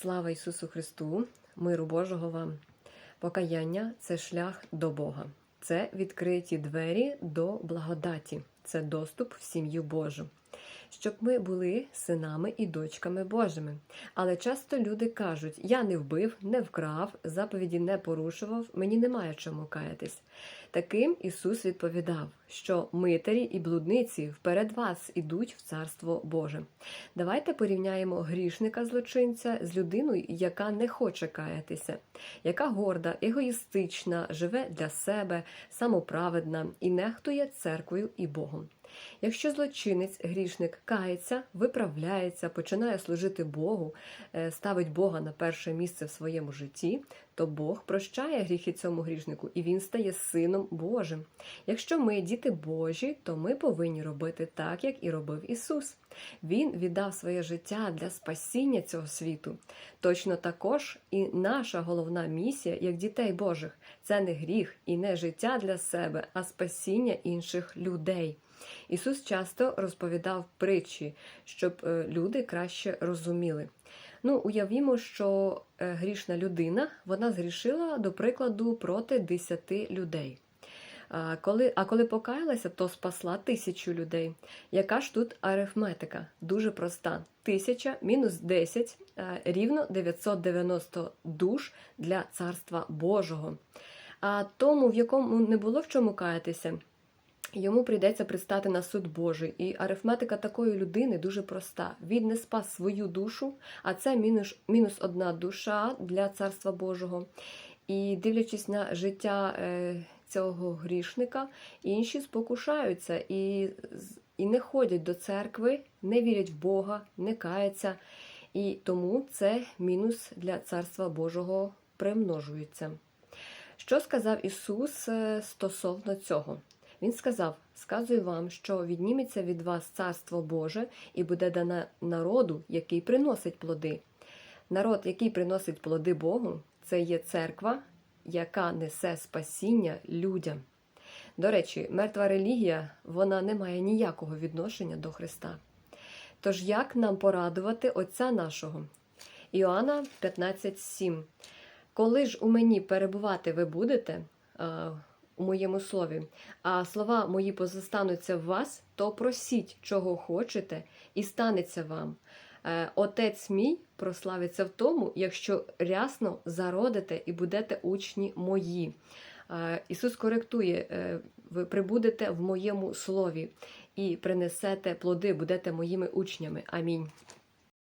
Слава Ісусу Христу, миру Божого вам! Покаяння це шлях до Бога, це відкриті двері до благодаті, це доступ в сім'ю Божу, щоб ми були синами і дочками Божими. Але часто люди кажуть: я не вбив, не вкрав, заповіді не порушував, мені немає чому каятись. Таким Ісус відповідав, що митарі і блудниці вперед вас ідуть в Царство Боже. Давайте порівняємо грішника злочинця з людиною, яка не хоче каятися, яка горда, егоїстична, живе для себе, самоправедна і нехтує церквою і Богом. Якщо злочинець, грішник кається, виправляється, починає служити Богу, е, ставить Бога на перше місце в своєму житті, то Бог прощає гріхи цьому грішнику, і він стає сином Божим. Якщо ми діти Божі, то ми повинні робити так, як і робив Ісус. Він віддав своє життя для спасіння цього світу. Точно також і наша головна місія, як дітей Божих, це не гріх і не життя для себе, а спасіння інших людей. Ісус часто розповідав притчі, щоб е, люди краще розуміли. Ну, уявімо, що е, грішна людина вона згрішила, до прикладу, проти 10 людей. А коли, а коли покаялася, то спасла тисячу людей. Яка ж тут арифметика? Дуже проста. Тисяча мінус 10 е, рівно 990 душ для Царства Божого. А тому, в якому не було в чому каятися, Йому прийдеться пристати на суд Божий, і арифметика такої людини дуже проста. Він не спас свою душу, а це мінус, мінус одна душа для царства Божого. І дивлячись на життя е, цього грішника, інші спокушаються і, і не ходять до церкви, не вірять в Бога, не каються. І тому це мінус для царства Божого примножується. Що сказав Ісус е, стосовно цього? Він сказав: сказую вам, що відніметься від вас царство Боже і буде дане народу, який приносить плоди. Народ, який приносить плоди Богу, це є церква, яка несе спасіння людям. До речі, мертва релігія вона не має ніякого відношення до Христа. Тож як нам порадувати Отця нашого? Іоанна 15,7 Коли ж у мені перебувати ви будете, у моєму слові, а слова мої позостануться в вас, то просіть, чого хочете, і станеться вам. Е, Отець мій прославиться в тому, якщо рясно зародите і будете учні мої. Е, Ісус коректує, е, ви прибудете в моєму слові і принесете плоди, будете моїми учнями. Амінь.